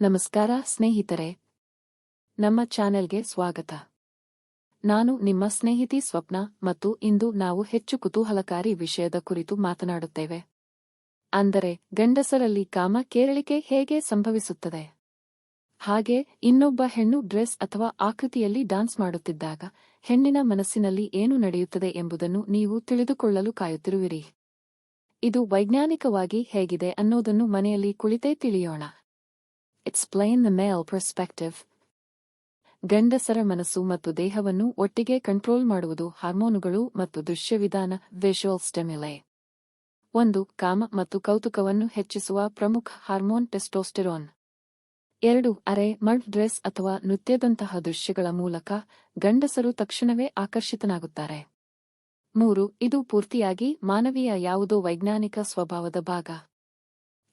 ನಮಸ್ಕಾರ ಸ್ನೇಹಿತರೆ. ನಮ್ಮ ಚಾನೆಲ್ಗೆ ಸ್ವಾಗತ. ನಾನು ನಿಮ್ಮ ಸ್ನೇಹಿತಿ ಸ್ವಪ್ನ ಮತ್ತು ಇಂದು ನಾವು ಹೆಚ್ಚು ಕುತೂಹಲಕಾರಿ ವಿಷಯದ ಕುರಿತು ಮಾತನಾಡುತ್ತೇವೆ. ಅಂದರೆ ಗಂಡಸರಲ್ಲಿ ಕಾಮ ಕೇರಳಿಕೆ ಹೇಗೆ ಸಂಭವಿಸುತ್ತದೆ? ಹಾಗೆ ಇನ್ನೊಬ್ಬ ಹೆಣ್ಣು ಡ್ರೆಸ್ ಅಥವಾ ಆಕೃತಿಯಲ್ಲಿ ಡಾನ್ಸ್ ಮಾಡುತ್ತಿದ್ದಾಗ ಹೆಣ್ಣಿನ ಮನಸ್ಸಿನಲ್ಲಿ ಏನು ನಡೆಯುತ್ತದೆ ಎಂಬುದನ್ನು ನೀವು ತಿಳಿದುಕೊಳ್ಳಲು ಕಾಯುತ್ತಿರುವಿರಿ. ಇದು ವೈಜ್ಞಾನಿಕವಾಗಿ ಹೇಗಿದೆ ಅನ್ನೋದನ್ನು ಮನೆಯಲ್ಲಿ ಕುಳಿತೇ ತಿಳಿಯೋಣ. ಎಕ್ಸ್ಪ್ಲೈನ್ ದ ಮೇಲ್ ಪರ್ಸ್ಪೆಕ್ಟಿವ್ ಗಂಡಸರ ಮನಸ್ಸು ಮತ್ತು ದೇಹವನ್ನು ಒಟ್ಟಿಗೆ ಕಂಟ್ರೋಲ್ ಮಾಡುವುದು ಹಾರ್ಮೋನುಗಳು ಮತ್ತು ದೃಶ್ಯವಿಧಾನ ವಿಶುವಲ್ ಸ್ಟೆಮ್ಯುಲೈ ಒಂದು, ಕಾಮ ಮತ್ತು ಕೌತುಕವನ್ನು ಹೆಚ್ಚಿಸುವ ಪ್ರಮುಖ ಹಾರ್ಮೋನ್ ಟೆಸ್ಟೋಸ್ಟೆರೋನ್ ಎರಡು, ಅರೆ ಮಡ್ ಡ್ರೆಸ್ ಅಥವಾ ನೃತ್ಯದಂತಹ ದೃಶ್ಯಗಳ ಮೂಲಕ ಗಂಡಸರು ತಕ್ಷಣವೇ ಆಕರ್ಷಿತನಾಗುತ್ತಾರೆ. ಮೂರು, ಇದು ಪೂರ್ತಿಯಾಗಿ ಮಾನವೀಯ ಯಾವುದೋ ವೈಜ್ಞಾನಿಕ ಸ್ವಭಾವದ ಭಾಗ.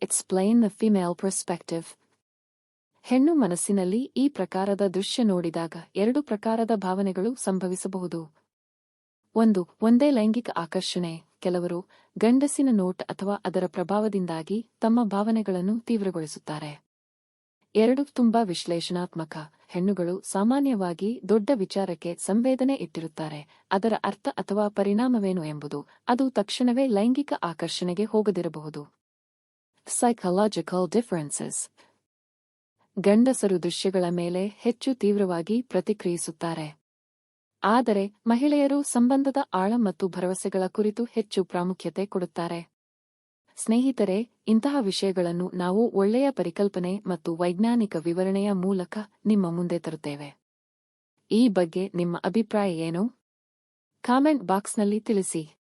ಎಕ್ಸ್ಪ್ಲೈನ್ ದ ಫಿಮೇಲ್ ಪರ್ಸ್ಪೆಕ್ಟಿವ್ ಹೆಣ್ಣು ಮನಸ್ಸಿನಲ್ಲಿ ಈ ಪ್ರಕಾರದ ದೃಶ್ಯ ನೋಡಿದಾಗ ಎರಡು ಪ್ರಕಾರದ ಭಾವನೆಗಳು ಸಂಭವಿಸಬಹುದು. ಒಂದು, ಒಂದೇ ಲೈಂಗಿಕ ಆಕರ್ಷಣೆ. ಕೆಲವರು ಗಂಡಸಿನ ನೋಟ್ ಅಥವಾ ಅದರ ಪ್ರಭಾವದಿಂದಾಗಿ ತಮ್ಮ ಭಾವನೆಗಳನ್ನು ತೀವ್ರಗೊಳಿಸುತ್ತಾರೆ. ಎರಡು, ತುಂಬಾ ವಿಶ್ಲೇಷಣಾತ್ಮಕ. ಹೆಣ್ಣುಗಳು ಸಾಮಾನ್ಯವಾಗಿ ದೊಡ್ಡ ವಿಚಾರಕ್ಕೆ ಸಂವೇದನೆ ಇಟ್ಟಿರುತ್ತಾರೆ. ಅದರ ಅರ್ಥ ಅಥವಾ ಪರಿಣಾಮವೇನು ಎಂಬುದು ಅದು ತಕ್ಷಣವೇ ಲೈಂಗಿಕ ಆಕರ್ಷಣೆಗೆ ಹೋಗದಿರಬಹುದು. ಸೈಕಲಾಜಿಕಲ್ ಡಿಫರೆನ್ಸಸ್ ಗಂಡಸರು ದೃಶ್ಯಗಳ ಮೇಲೆ ಹೆಚ್ಚು ತೀವ್ರವಾಗಿ ಪ್ರತಿಕ್ರಿಯಿಸುತ್ತಾರೆ. ಆದರೆ ಮಹಿಳೆಯರು ಸಂಬಂಧದ ಆಳ ಮತ್ತು ಭರವಸೆಗಳ ಕುರಿತು ಹೆಚ್ಚು ಪ್ರಾಮುಖ್ಯತೆ ಕೊಡುತ್ತಾರೆ. ಸ್ನೇಹಿತರೆ, ಇಂತಹ ವಿಷಯಗಳನ್ನು ನಾವು ಒಳ್ಳೆಯ ಪರಿಕಲ್ಪನೆ ಮತ್ತು ವೈಜ್ಞಾನಿಕ ವಿವರಣೆಯ ಮೂಲಕ ನಿಮ್ಮ ಮುಂದೆ ತರುತ್ತೇವೆ. ಈ ಬಗ್ಗೆ ನಿಮ್ಮ ಅಭಿಪ್ರಾಯ ಏನು? ಕಾಮೆಂಟ್ ಬಾಕ್ಸ್ನಲ್ಲಿ ತಿಳಿಸಿ.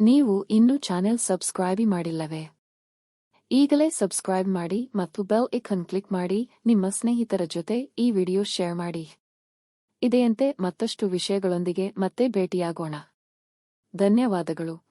ನೀವು ಇನ್ನೂ ಚಾನೆಲ್ ಸಬ್ಸ್ಕ್ರೈಬ್ ಮಾಡಿಲ್ಲವೇ? ಈಗಲೇ ಸಬ್ಸ್ಕ್ರೈಬ್ ಮಾಡಿ ಮತ್ತು ಬೆಲ್ ಐಕನ್ ಕ್ಲಿಕ್ ಮಾಡಿ ನಿಮ್ಮ ಸ್ನೇಹಿತರ ಜೊತೆ ಈ ವಿಡಿಯೋ ಶೇರ್ ಮಾಡಿ. ಇದೆಯಂತೆ ಮತ್ತಷ್ಟು ವಿಷಯಗಳೊಂದಿಗೆ ಮತ್ತೆ ಭೇಟಿಯಾಗೋಣ. ಧನ್ಯವಾದಗಳು.